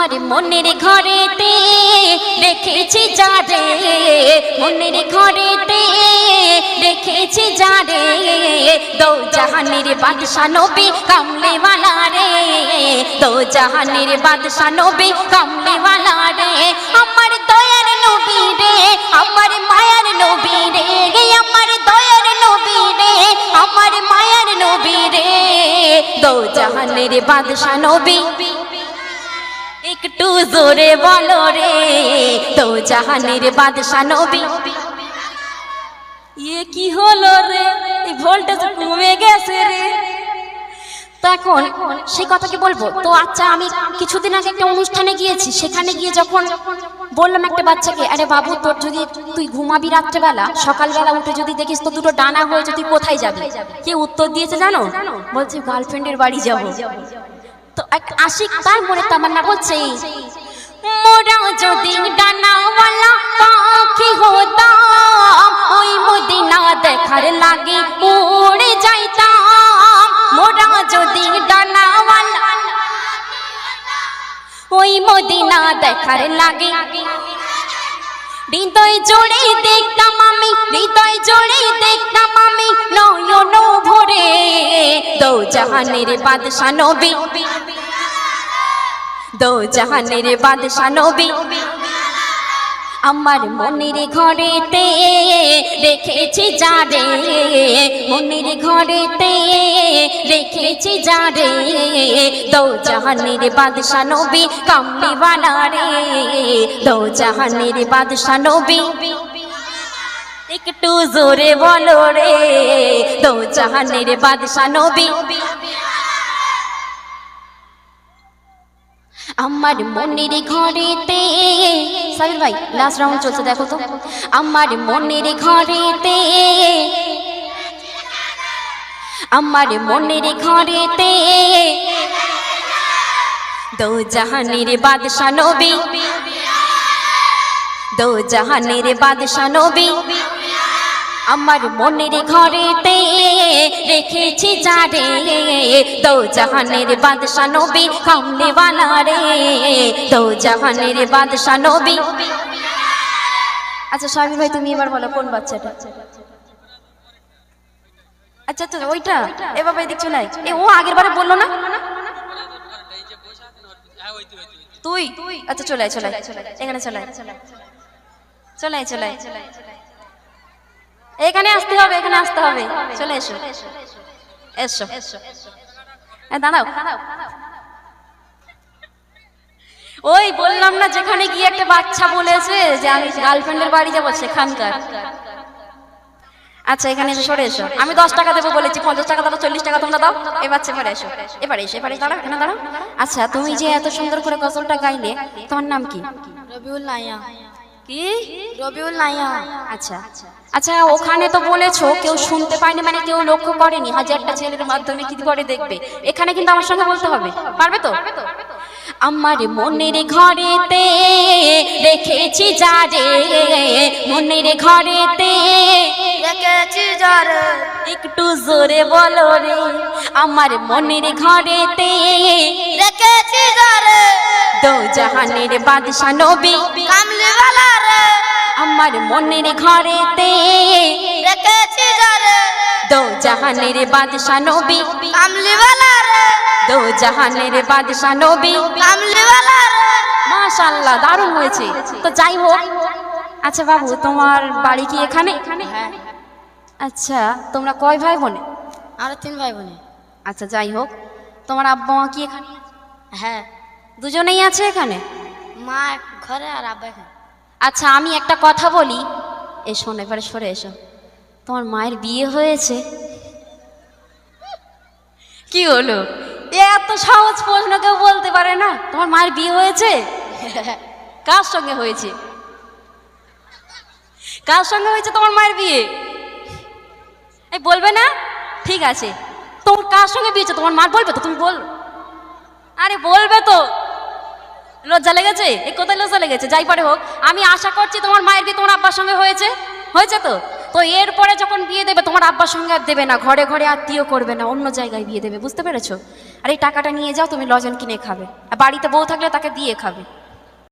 আমার মনের ঘরেতে রেখেছি যারে মনের ঘরেতে রেখেছি যারে দৌ জাহানির বাদশা নবী কামলেওয়ালা রে। দৌ জাহানির বাদশা নবী কামলেওয়ালা রে। আমার দয়ার নবী রে, আমার মায়ার নবী রে। আমার দয়ার নবী রে, আমার মায়ার নবী রে। দৌ জাহানির বাদশা নবী একটু জোরে বলো রে, তো জাহানের বাদশা নবী। ইয়ে কি হলো রে? এই ভোল্টেজ কমে গেছে রে। তখন সেই কথাকে বলব, তো আচ্ছা আমি কিছুদিন আগে একটা অনুষ্ঠানে গিয়েছি। সেখানে গিয়ে যখন বললাম একটা বাচ্চাকে, আরে বাবু, তোর যদি তুই ঘুমাবি রাত্রেবেলা, সকালবেলা উঠে যদি দেখিস তো দুটো ডানা হয়েছে তুই কোথায় যাবি? কে উত্তর দিয়েছে জানো? বলছে গার্লফ্রেন্ডের বাড়ি যাব। আশিক তার মনে তামান্না বলছে মোরা যদি ডানাওয়ালা পাখি হতাম, ওই মদিনা দেখার লাগে উড়ে যাইতাম। মোরা যদি ডানাওয়ালা ওই মদিনা দেখার লাগে হৃদয় জোড়ে দেখতাম আমি, হৃদয় জোড়ে দেখতাম আমি নয়ন ভরে। দো জাহানের বাদশা নবী দো জাহানের বাদশা নবী। আমার মনের ঘরেতে রেখেছি যারে, মনের ঘরেতে রেখেছি যারে। দো জাহানের বাদশা নবী, কামলিওয়ালা রে। দো জাহানের বাদশা নবী। একটু জোরে বলো রে দো জাহানের বাদশা নবী। আমার মনের ঘরেতে, সাবির ভাই লাস্ট রাউন্ড চলছে, দেখো তো। আমার মনের ঘরেতে, আমার মনের ঘরেতে, দো জাহানের বাদশা নবী, দো জাহানের বাদশা নবী আমার মনের ঘরেতে রেখেছি যারে দো জাহানের বাদশা নবী वाला রে দো জাহানের বাদশা নবী আচ্ছা স্বামী ভাই, তুমি এবার বলো, কোন বাচ্চাটা আচ্ছা আচ্ছা ওইটা এ বাবা, এদিক চলে। এ, ও আগের বারে বলল না তুই আচ্ছা চলে চলে। এখানে চলে। চলে চলে। এখানে আসতে হবে, এখানে আসতে হবে। চলে এসো। এসো। দাঁড়াও। ওই বললাম না যেখানে গিয়ে একটা বাচ্চা বলেছে যে আমি গার্লফ্রেন্ডের বাড়ি যাব সেখানকার। আচ্ছা এখানে এসে, সরে এসো। আমি দশ টাকা দেবো বলেছি, পঞ্চাশ টাকা দাও, চল্লিশ টাকা তোমরা দাও। এবার এসো। এবারে এসো, এবারে দাঁড়াও, এখানে দাঁড়াও। আচ্ছা তুমি যে এত সুন্দর করে গজলটা গাইলে, তোমার নাম কি? কি? রবিউল নাইয়া আচ্ছা। আচ্ছা ওখানে তো বলেছ, কেউ শুনতে পায়নি মানে কেউ লক্ষ্য করেনি। হাজারটা ছেলের মাধ্যমে কি করে দেখবে? এখানে কিন্তু আমার সঙ্গে বলতে হবে। পারবে তো? আমার মনের ঘরেতে রেখেছি যারে মনের ঘরেতে রেখেছি যার একটু জোরে বলো রে। আমার মনের ঘরেতে রেখেছি যার দো জাহানের বাদশা নবী কামলিওয়ালা রে আমার মনের ঘরেতে রেখেছি জারে দো জাহানের বাদশা নবী কামলিওয়ালা রে দো জাহানের বাদশা নবী কামলিওয়ালা রে। মাশাআল্লাহ দারুণ হয়েছে। তো যাই হোক আচ্ছা বাবু তোমার বাড়ি কি এখানে? হ্যাঁ। আচ্ছা তোমরা কয় ভাই বোনে? আর তিন ভাই বোনে। আচ্ছা যাই হোক তোমার আব্বা মা কি এখানে? হ্যাঁ। দুজনেই আছে এখানে? মা ঘরে আর আব্বা এখানে। আচ্ছা আমি একটা কথা বলি। এ শোন এবারে সরে এসো। তোমার মায়ের বিয়ে হয়েছে? কি হলো? এ এত সহজ প্রশ্ন কেউ বলতে পারে না। তোমার মায়ের বিয়ে হয়েছে? কার সঙ্গে হয়েছে? কার সঙ্গে হয়েছে তোমার মায়ের বিয়ে? এই বলবে না? ঠিক আছে। তোমার কার সঙ্গে বিয়েছে তোমার মা বলবে তো তুমি বল আরে বলবে তো। লজ্জা লেগেছে? এ কোথায় লজ্জা লেগেছে। যাই পারে হোক, আমি আশা করছি তোমার মায়ের বিয়ে তোমার আব্বার সঙ্গে হয়েছে। হয়েছে তো? তো এরপরে যখন বিয়ে দেবে, তোমার আব্বার সঙ্গে আর দেবে না। ঘরে ঘরে আত্মীয় করবে না, অন্য জায়গায় বিয়ে দেবে, বুঝতে পেরেছ? আর এই টাকাটা নিয়ে যাও, তুমি লজেন কিনে খাবে। আর বাড়িতে বউ থাকলে তাকে দিয়ে খাবে।